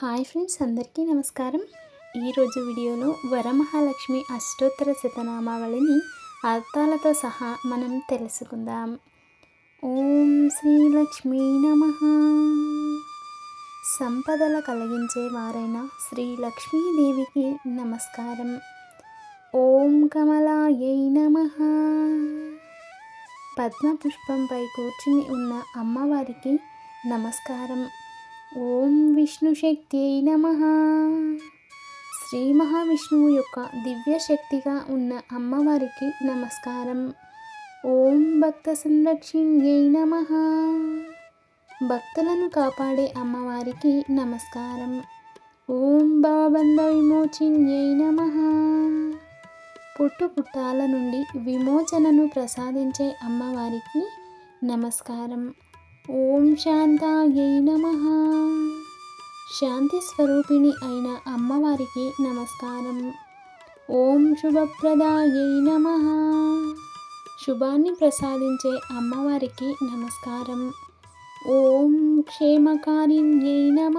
Hi friends అందరికీ నమస్కారం. ఈరోజు వీడియోలో వరమహాలక్ష్మి అష్టోత్తర శతనామావళిని అర్థాలతో సహా మనం తెలుసుకుందాం. ఓం శ్రీలక్ష్మీ నమ. సంపదల కలిగించే వారైన శ్రీ లక్ష్మీదేవికి నమస్కారం. ఓం కమలాయై నమ. పద్మపుష్పంపై కూర్చుని ఉన్న అమ్మవారికి నమస్కారం. ఓం విష్ణుశక్తి నమ. శ్రీ మహావిష్ణువు యొక్క దివ్య శక్తిగా ఉన్న అమ్మవారికి నమస్కారం. ఓం భక్త సంరక్షిణ్యై నమ. భక్తులను కాపాడే అమ్మవారికి నమస్కారం. ఓం భవబంధ విమోచిన్యై నమ. పుట్టు పుట్టాల నుండి విమోచనను ప్రసాదించే అమ్మవారికి నమస్కారం. ఓం శాంతాయై నమ. శాంతి స్వరూపిణి అయిన అమ్మవారికి నమస్కారం ఓం శుభప్రదాయై నమ. శుభాన్ని ప్రసాదించే అమ్మవారికి నమస్కారం. ఓం క్షేమకారిణ్యై నమ.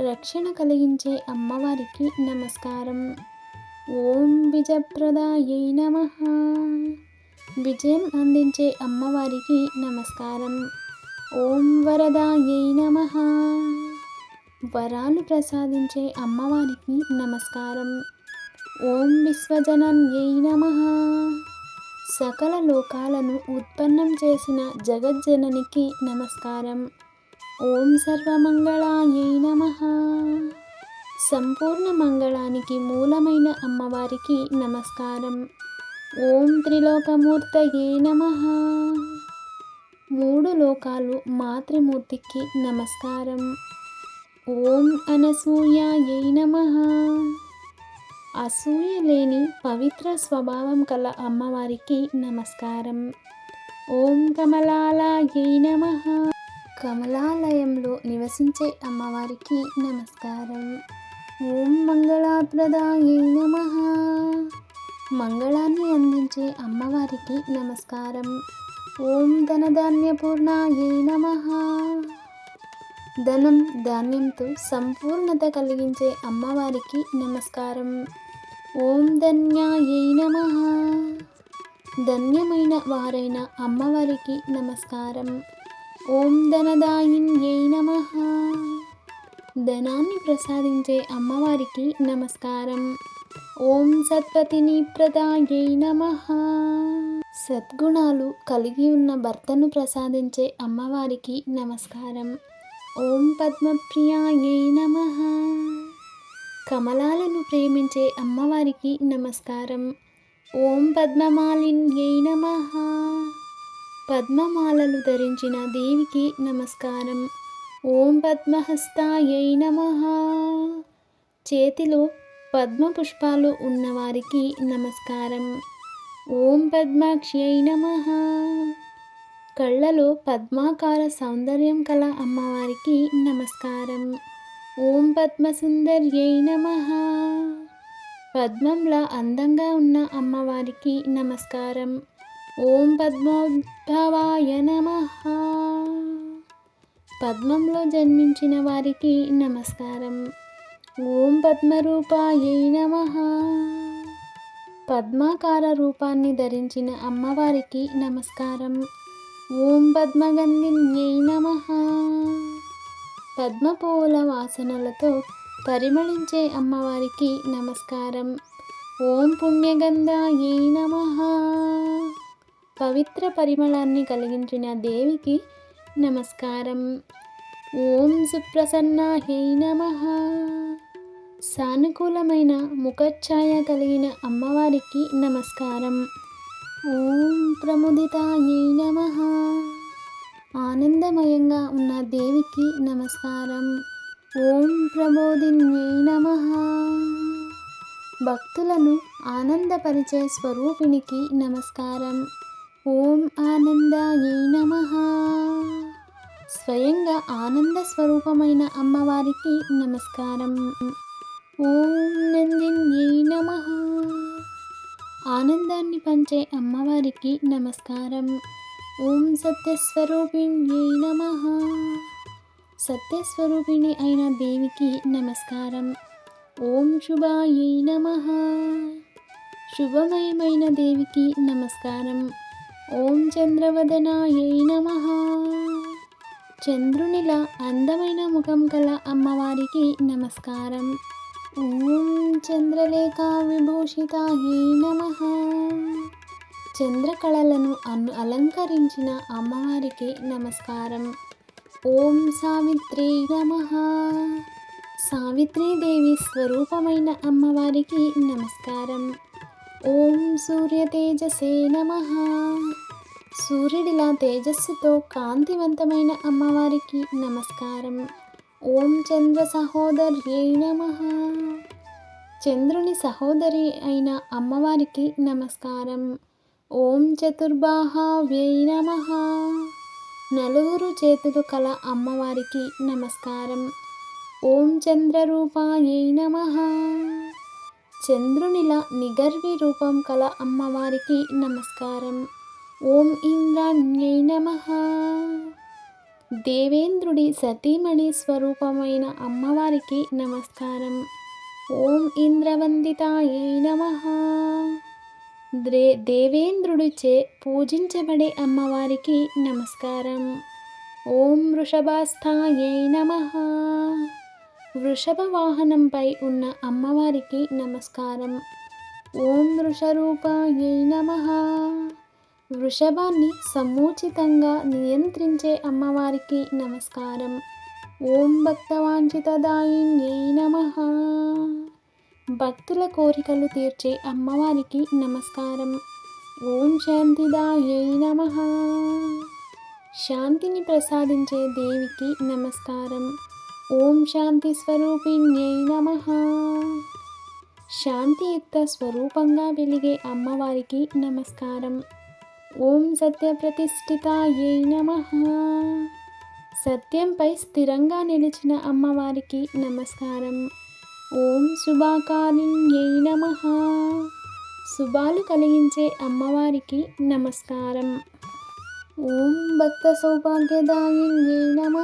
రక్షణ కలిగించే అమ్మవారికి నమస్కారం. ఓం విజయప్రదాయై నమ. విజయం అందించే అమ్మవారికి నమస్కారం. ఓం వరదాయై నమ. వరాలు ప్రసాదించే అమ్మవారికి నమస్కారం. ఓం విశ్వజనన్యై నమ. సకల లోకాలను ఉత్పన్నం చేసిన జగజ్జననికి నమస్కారం. ఓం సర్వమంగళాయై నమ. సంపూర్ణ మంగళానికి మూలమైన అమ్మవారికి నమస్కారం. ఓం త్రిలోకమూర్తయే నమ. మూడు లోకాలు మాతృమూర్తికి నమస్కారం. ఓం అనసూయాయై నమ. అసూయ లేని పవిత్ర స్వభావం కల అమ్మవారికి నమస్కారం. ఓం కమలాలయై నమ. కమలాలయంలో నివసించే అమ్మవారికి నమస్కారం. ఓం మంగళాప్రదాయై నమ. మంగళాన్ని అందించే అమ్మవారికి నమస్కారం. ఓం ధనధాన్యపూర్ణాయై నమ. ధనం ధాన్యంతో సంపూర్ణత కలిగించే అమ్మవారికి నమస్కారం. ఓం ధన్యాయై నమ. ధన్యమైన వారైన అమ్మవారికి నమస్కారం. ఓం ధనదాయిన్యై నమ. ధనాన్ని ప్రసాదించే అమ్మవారికి నమస్కారం. ఓం సత్పతిని ప్రదాయై నమ. సద్గుణాలు కలిగి ఉన్న భర్తను ప్రసాదించే అమ్మవారికి నమస్కారం. ఓం పద్మప్రియాయై నమ. కమలాలను ప్రేమించే అమ్మవారికి నమస్కారం. ఓం పద్మమాలిన్యై నమ. పద్మమాలలు ధరించిన దేవికి నమస్కారం. ఓం పద్మహస్తాయై నమ. చేతిలో పద్మ పుష్పాలు ఉన్నవారికి నమస్కారం. ఓం పద్మాక్ష్యై నమ. కళ్ళలో పద్మాకార సౌందర్యం కల అమ్మవారికి నమస్కారం. ఓం పద్మసుందర్యై నమ. పద్మంలా అందంగా ఉన్న అమ్మవారికి నమస్కారం. ఓం పద్మోద్భవాయ నమ. పద్మంలో జన్మించిన వారికి నమస్కారం. ఓం పద్మరూపాయ నమ. పద్మాకార రూపాన్ని ధరించిన అమ్మవారికి నమస్కారం. ఓం పద్మగంధిన్యై నమ. పద్మపూల వాసనలతో పరిమళించే అమ్మవారికి నమస్కారం. ఓం పుణ్యగంధాయై నమ. పవిత్ర పరిమళాన్ని కలిగించిన దేవికి నమస్కారం. ఓం సుప్రసన్నాహై నమ. సానుకూలమైన ముఖఛాయ కలిగిన అమ్మవారికి నమస్కారం. ఓం ప్రముదితాయై నమ. ఆనందమయంగా ఉన్న దేవికి నమస్కారం. ఓం ప్రబోధిన్యై నమ. భక్తులను ఆనందపరిచే స్వరూపిణికి నమస్కారం. ఓం ఆనందాయై నమ. స్వయంగా ఆనంద స్వరూపమైన అమ్మవారికి నమస్కారం. ఓం నందిన్యై నమ. ఆనందాన్ని పంచే అమ్మవారికి నమస్కారం. ఓం సత్యస్వరూపిణ్యై నమ. సత్యస్వరూపిణి అయిన దేవికి నమస్కారం. ఓం శుభాయై నమ. శుభమయమైన దేవికి నమస్కారం. ఓం చంద్రవదనాయై నమ. చంద్రునిలా అందమైన ముఖం కల అమ్మవారికి నమస్కారం. ఓం చంద్రలేఖ విభూషితాయై నమ. చంద్రకళలను అను అలంకరించిన అమ్మవారికి నమస్కారం. ఓం సావిత్రి నమ. సావిత్రీదేవి స్వరూపమైన అమ్మవారికి నమస్కారం. ఓం సూర్య తేజసే నమ. సూర్యుడిలా తేజస్సుతో కాంతివంతమైన అమ్మవారికి నమస్కారం. ఓం చంద్ర సహోదర్యే నమ. చంద్రుని సహోదరి అయిన అమ్మవారికి నమస్కారం. ఓం చతుర్బాహావ్యై నమ. నలుగురు చేతులు కల అమ్మవారికి నమస్కారం. ఓం చంద్రరూపాయై నమ. చంద్రునిల నిగర్వి రూపం కల అమ్మవారికి నమస్కారం. ఓం ఇంద్రాణ్యై నమ. దేవేంద్రుడి సతీమణి స్వరూపమైన అమ్మవారికి నమస్కారం. ఓం ఇంద్రవందితాయై నమ. దే దేవేంద్రుడిచే పూజించబడే అమ్మవారికి నమస్కారం. ఓం వృషభాస్థాయై నమ. వృషభ వాహనంపై ఉన్న అమ్మవారికి నమస్కారం. ఓం వృషరూపాయై నమ. వృషభాన్ని సముచితంగా నియంత్రించే అమ్మవారికి నమస్కారం. ఓం భక్తవాంఛితదాయిన్యై నమ. భక్తుల కోరికలు తీర్చే అమ్మవారికి నమస్కారం. ఓం శాంతిదాయై నమ. శాంతిని ప్రసాదించే దేవికి నమస్కారం. ఓం శాంతి స్వరూపిణ్యై నమ. శాంతియుక్త స్వరూపంగా వెలిగే అమ్మవారికి నమస్కారం. ఓం సత్యప్రతిష్ఠితాయై నమ. సత్యంపై స్థిరంగా నిలిచిన అమ్మవారికి నమస్కారం. ఓం శుభాకారిణ్యై నమ. శుభాలు కలిగించే అమ్మవారికి నమస్కారం. ఓం భక్త సౌభాగ్యదాయిన్యై నమ.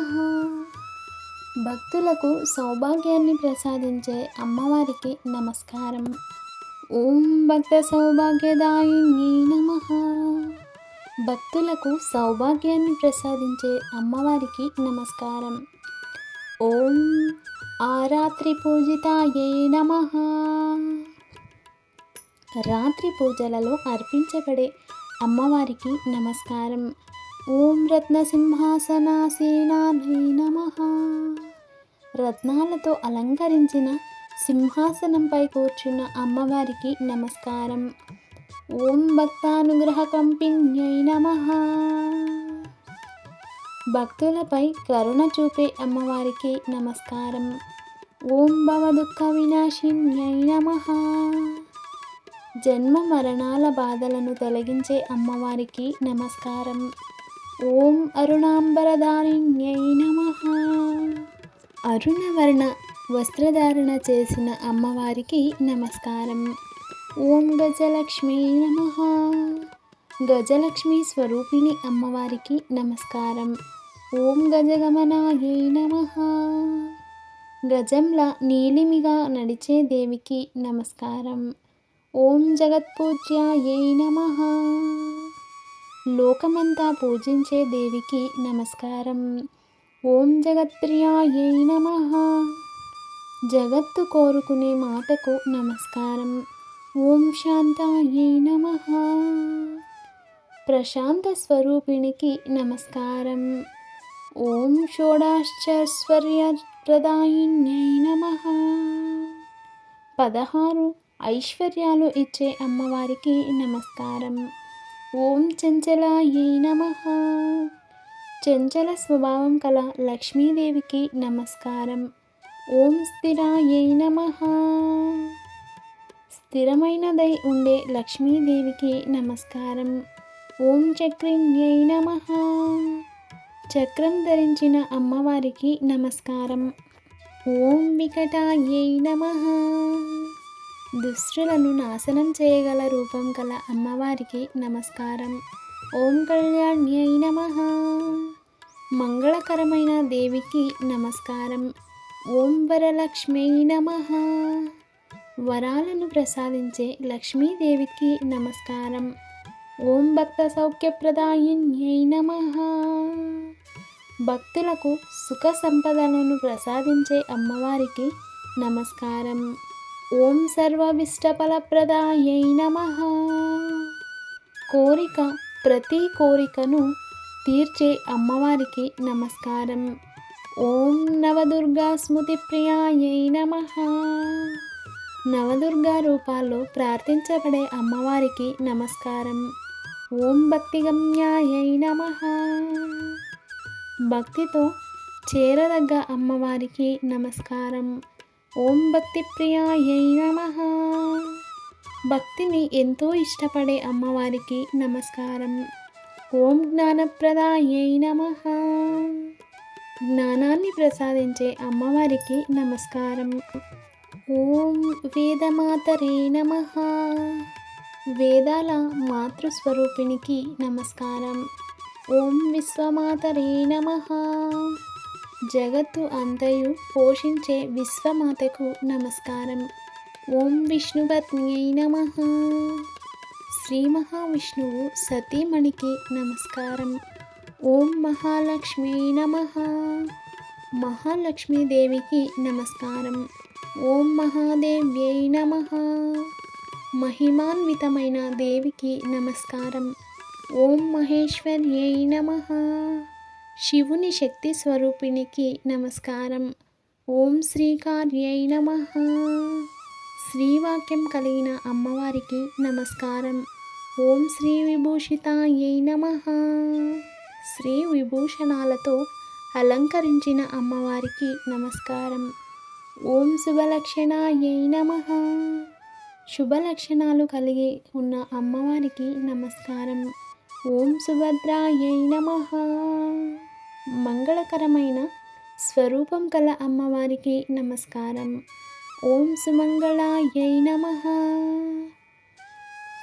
భక్తులకు సౌభాగ్యాన్ని ప్రసాదించే అమ్మవారికి నమస్కారం. ఓం భక్త సౌభాగ్యదాయిన్యై నమ. భక్తులకు సౌభాగ్యాన్ని ప్రసాదించే అమ్మవారికి నమస్కారం. ఓం ఆరాత్రి పూజితాయే నమ. రాత్రి పూజలలో అర్పించబడే అమ్మవారికి నమస్కారం. ఓం రత్నసింహాసనాసీనానై నమ. రత్నాలతో అలంకరించిన సింహాసనంపై కూర్చున్న అమ్మవారికి నమస్కారం. ఓం భక్తానుగ్రహ కంపిణ్యై నమ. భక్తులపై కరుణ చూపే అమ్మవారికి నమస్కారం. ఓం భవ దుఃఖ వినాశిన్యై నమ. జన్మ మరణాల బాధలను తొలగించే అమ్మవారికి నమస్కారం. ఓం అరుణాంబరధారిణ్యై నమ. అరుణవర్ణ వస్త్రధారణ చేసిన అమ్మవారికి నమస్కారం. ఓం గజలక్ష్మీ నమ. గజలక్ష్మి స్వరూపిణి అమ్మవారికి నమస్కారం. ఓం గజగమనాయై నమ. గజంలా నీలిమిగా నడిచే దేవికి నమస్కారం. ఓం జగత్పూజ్యాయై నమ. లోకమంతా పూజించే దేవికి నమస్కారం. ఓం జగత్ప్రియాయై నమ. జగత్తు కోరుకునే మాతకు నమస్కారం. ఓం శాంతాయ నమ. ప్రశాంత స్వరూపిణికి నమస్కారం. ఓం షోడాశ్చర్యప్రదాయిన్యై నమ. పదహారు ఐశ్వర్యాలు ఇచ్చే అమ్మవారికి నమస్కారం. ఓం చంచలాయై నమ. చంచల స్వభావం కల లక్ష్మీదేవికి నమస్కారం. ఓం స్థిరాయై నమ. స్థిరమైనదై ఉండే లక్ష్మీదేవికి నమస్కారం. ఓం చక్రిణ్యై నమ. చక్రం ధరించిన అమ్మవారికి నమస్కారం. ఓం వికటాయై నమ. దుష్టులను నాశనం చేయగల రూపం గల అమ్మవారికి నమస్కారం. ఓం కళ్యాణ్యై నమ. మంగళకరమైన దేవికి నమస్కారం. ఓం వరలక్ష్మీ నమ. వరాలను ప్రసాదించే లక్ష్మీదేవికి నమస్కారం. ఓం భక్త సౌఖ్యప్రదాయిన్యై నమ. భక్తులకు సుఖ సంపదలను ప్రసాదించే అమ్మవారికి నమస్కారం. ఓం సర్వవిష్టఫలప్రదాయై నమ. కోరిక ప్రతి కోరికను తీర్చే అమ్మవారికి నమస్కారం. ఓం నవదుర్గా స్మృతి ప్రియాయై నమ. నవదుర్గా రూపాల్లో ప్రార్థించబడే అమ్మవారికి నమస్కారం. ఓం భక్తిగమ్యాయై నమ. భక్తితో చేరదగ్గ అమ్మవారికి నమస్కారం. ఓం భక్తి ప్రియాయై నమ. భక్తిని ఎంతో ఇష్టపడే అమ్మవారికి నమస్కారం. ఓం జ్ఞానప్రదాయై నమ. జ్ఞానాన్ని ప్రసాదించే అమ్మవారికి నమస్కారం. ఓం వేదమాతరే నమ. వేదాల మాతృస్వరూపిణికి నమస్కారం. ఓం విశ్వమాతరే నమ. జగత్తు అంతయు పోషించే విశ్వమాతకు నమస్కారం. ఓం విష్ణుపత్న్యై నమ. శ్రీ మహావిష్ణువు సతీమణికి నమస్కారం. ఓం మహాలక్ష్మి నమ. మహాలక్ష్మీదేవికి నమస్కారం. ఓం మహాదేవ్యై నమ. మహిమాన్వితమైన దేవికి నమస్కారం. ఓం మహేశ్వర్యై నమ. శివుని శక్తి స్వరూపిణికి నమస్కారం. ఓం శ్రీకార్యై నమ. శ్రీవాక్యం కలిగిన అమ్మవారికి నమస్కారం. ఓం శ్రీ విభూషితాయై నమ. శ్రీ విభూషణాలతో అలంకరించిన అమ్మవారికి నమస్కారం. ఓం శుభలక్షణాయై నమ. శుభ లక్షణాలు కలిగి ఉన్న అమ్మవారికి నమస్కారం. ఓం సుభద్రాయై నమ. మంగళకరమైన స్వరూపం కల అమ్మవారికి నమస్కారం. ఓం సుమంగళాయై నమ.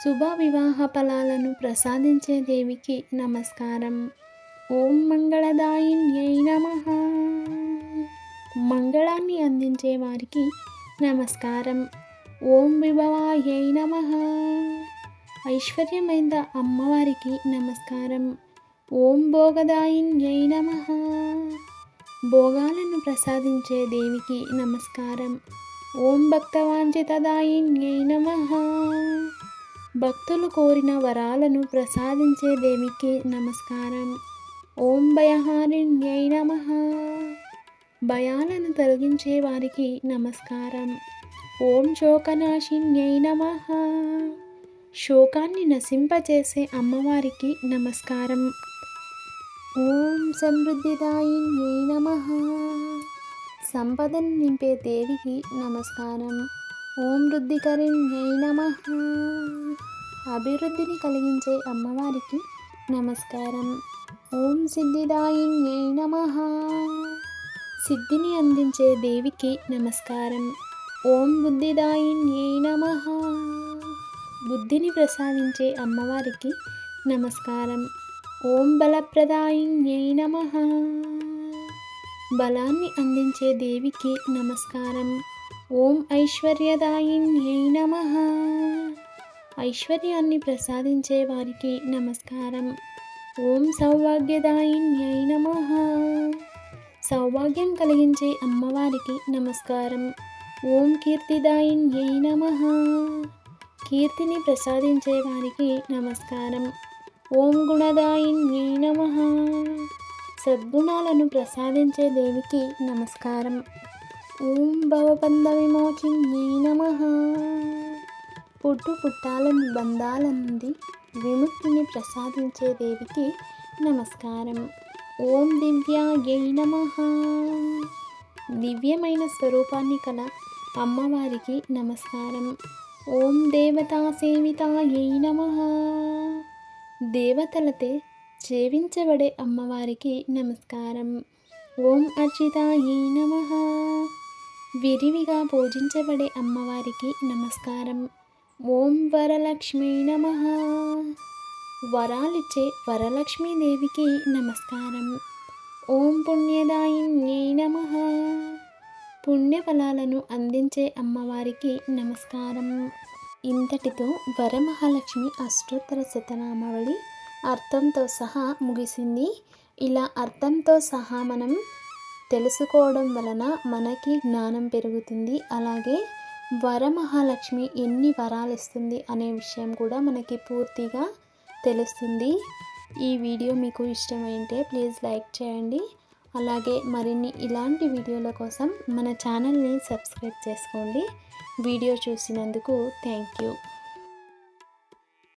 శుభ వివాహ ఫలాలను ప్రసాదించే దేవికి నమస్కారం. ఓం మంగళదాయిన్యై నమ. మంగళాన్ని అందించే వారికి నమస్కారం. ఓం విభవాయై నమ. ఐశ్వర్యమైన అమ్మవారికి నమస్కారం. ఓం భోగదాయిన్యై నమ. భోగాలను ప్రసాదించే దేవికి నమస్కారం. ఓం భక్తవాంఛితదాయిన్యై నమ. భక్తులు కోరిన వరాలను ప్రసాదించే దేవికి నమస్కారం. ఓం భయహారిణ్యై నమ. భయాలను తొలగించే వారికి నమస్కారం. ఓం శోకనాశిన్యై నమ. శోకాన్ని నశింపజేసే అమ్మవారికి నమస్కారం. ఓం సమృద్ధిదాయిన్యై నమ. సంపదను నింపే దేవికి నమస్కారం. ఓం వృద్ధికరిణ్యై నమ. అభివృద్ధిని కలిగించే అమ్మవారికి నమస్కారం. ఓం సిద్ధిదాయిన్యై నమ. సిద్ధిని అందించే దేవికి నమస్కారం. ఓం బుద్ధిదాయిన్యై నమ. బుద్ధిని ప్రసాదించే అమ్మవారికి నమస్కారం. ఓం బలప్రదాయిన్యై నమ. బలాన్ని అందించే దేవికి నమస్కారం. ఓం ఐశ్వర్యదాయిన్యై నమ. ఐశ్వర్యాన్ని ప్రసాదించే వారికి నమస్కారం. ఓం సౌభాగ్యదాయిన్యై నమ. సౌభాగ్యం కలిగించే అమ్మవారికి నమస్కారం. ఓం కీర్తిదాయిన్యై నమ. కీర్తిని ప్రసాదించే వారికి నమస్కారం. ఓం గుణదాయిన్యై నమ. సద్గుణాలను ప్రసాదించే దేవికి నమస్కారం. ఓం భవబంధ విమోచిన్యై నమ. పుట్టు పుట్టాలని బంధాల నుండి విముక్తిని ప్రసాదించే దేవికి నమస్కారం. ఓం దివ్యాయై నమ. దివ్యమైన స్వరూపాన్ని కల అమ్మవారికి నమస్కారం. ఓం దేవతా సేవితాయై నమ. దేవతలతే సేవించబడే అమ్మవారికి నమస్కారం. ఓం అర్చితాయై నమ. విరివిగా పూజించబడే అమ్మవారికి నమస్కారం. ఓం వరలక్ష్మీ నమ. వరాలిచ్చే వరలక్ష్మీదేవికి నమస్కారం. ఓం పుణ్యదాయిన్యై నమ. పుణ్యఫలాలను అందించే అమ్మవారికి నమస్కారం. ఇంతటితో వరమహాలక్ష్మి అష్టోత్తర శతనామావళి అర్థంతో సహా ముగిసింది. ఇలా అర్థంతో సహా మనం తెలుసుకోవడం వలన మనకి జ్ఞానం పెరుగుతుంది. అలాగే వరమహాలక్ష్మి ఎన్ని వరాలు ఇస్తుంది అనే విషయం కూడా మనకి పూర్తిగా తెలుస్తుంది. ఈ వీడియో మీకు ఇష్టమైతే ప్లీజ్ లైక్ చేయండి. అలాగే మరిన్ని ఇలాంటి వీడియోల కోసం మన ఛానల్ని సబ్స్క్రైబ్ చేసుకోండి. వీడియో చూసినందుకు థ్యాంక్ యూ.